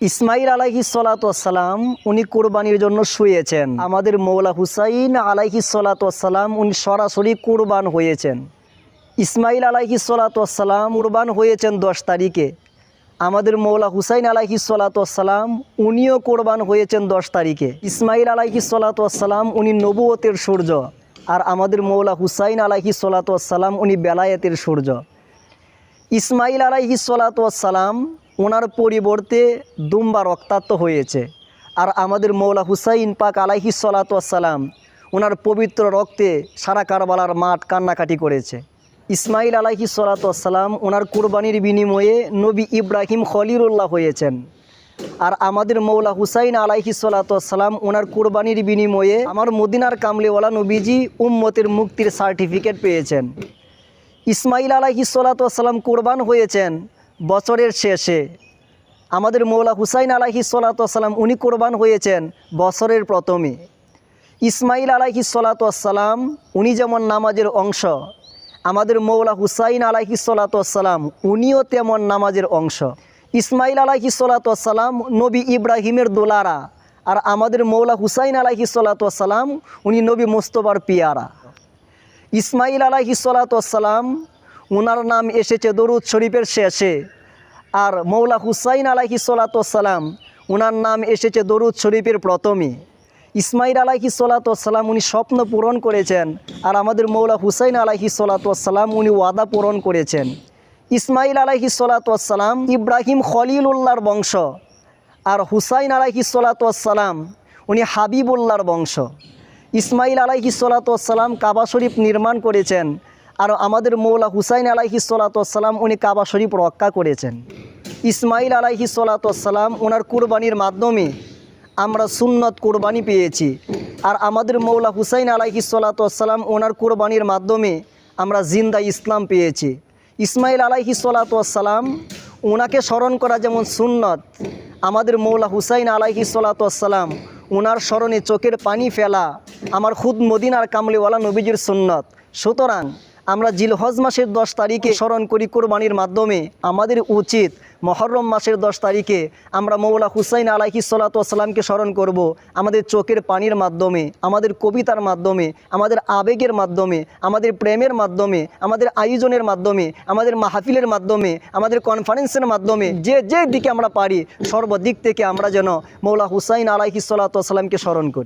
ইসমাইল আলাইহি সালাতাম উনি কোরবানির জন্য শুয়েছেন। আমাদের মৌলা হুসাইন আলাইহি সালাতাম উনি সরাসরি কোরবান হয়েছেন। ইসমাইল আলাইহি সালাতাম কোরবান হয়েছেন দশ তারিখে। আমাদের মৌলা হুসাইন আলাইহি সালাতাম উনিও কোরবান হয়েছেন দশ তারিখে। ইসমাইল আলাইহি সালাতাম উনি নবুয়তের সূর্য। আর আমাদের মৌলা হুসাইন আলাইহি সালাতাম উনি বেলায়েতের সূর্য। ইসমাইল আলাইহি সালাতাম ওনার পরিবর্তে দুম্বা রক্তাক্ত হয়েছে। আর আমাদের মৌলা হুসাইন পাক আলাইহি সালাতাম ওনার পবিত্র রক্তে সারা কারবালার মাঠ কান্নাকাটি করেছে। ইসমাইল আলাইহি সালাতাম ওনার কুরবানির বিনিময়ে নবী ইব্রাহিম খলিরুল্লাহ হয়েছেন। আর আমাদের মৌলা হুসাইন আলাইহি সালাতাম ওনার কুরবানির বিনিময়ে আমার মদিনার কামলেওয়ালা নবীজি উম্মতের মুক্তির সার্টিফিকেট পেয়েছেন। ইসমাইল আলাইহি সালাতাম কোরবান হয়েছেন বছরের শেষে আমাদের মৌলা হুসাইন আলাইহি সালাতাম উনি কোরবান হয়েছেন বছরের প্রথমে। ইসমাইল আলাইহি সালাতাম উনি যেমন নামাজের অংশ, আমাদের মৌলা হুসাইন আলাইহি সালাতাম উনিও তেমন নামাজের অংশ। ইসমাইল আলাইহি সালাতাম নবী ইব্রাহিমের দোলারা আর আমাদের মৌলা হুসাইন আলাইহি সালাতাম উনি নবী মোস্তফার পিয়ারা। ইসমাইল আলাহি সালাতাম ওনার নাম এসেছে দরুদ শরীফের শেষে। আর মৌলা হুসাইন আলাহি সালাতাম ওনার নাম এসেছে দরুদ শরীফের প্রথমে। ইসমাইল আলাহি সালাতাম উনি স্বপ্ন পূরণ করেছেন, আর আমাদের মৌলা হুসাইন আলাহি সালাতাম উনি ওয়াদা পূরণ করেছেন। ইসমাইল আলাহি সালাতাম ইব্রাহিম খলিলুল্লাহর বংশ, আর হুসাইন আলাহি সালাম উনি হাবিবুল্লাহর বংশ। ইসমাইল আলাইহি সালাতাম কাবা শরীফ নির্মাণ করেছেন আর আমাদের মৌলা হুসাইন আলাইহি সালাতাম উনি কাবা শরীফ রক্ষা করেছেন। ইসমাইল আলাইহি সালাতাম ওনার কুরবানির মাধ্যমে আমরা সুন্নত কোরবানি পেয়েছি। আর আমাদের মৌলা হুসাইন আলাইহি সালাতাম ওনার কোরবানির মাধ্যমে আমরা জিন্দা ইসলাম পেয়েছি। ইসমাইল আলাইহি সালাতাম ওনাকে স্মরণ করা যেমন সুন্নত, আমাদের মৌলা হুসাইন আলাইহি সালাতাম ওনার স্মরণে চোখের পানি ফেলা আমার খুদ মদিনার কামলিওয়ালা নবীজির সুন্নত। সুতরাং আমরা জিলহজ মাসের দশ তারিখে স্মরণ করি কোরবানির মাধ্যমে। আমাদের উচিত মহরম মাসের দশ তারিখে আমরা মৌলা হুসাইন আলাইহি সালাতামকে স্মরণ করব। আমাদের চোখের পানির মাধ্যমে আমাদের কবিতার মাধ্যমে আমাদের আবেগের মাধ্যমে আমাদের প্রেমের মাধ্যমে আমাদের আয়োজনের মাধ্যমে আমাদের মাহফিলের মাধ্যমে আমাদের কনফারেন্সের মাধ্যমে যে যে দিকে আমরা পারি সর্বদিক থেকে আমরা যেন মৌলা হুসাইন আলাইহি সালাতামকে স্মরণ করি।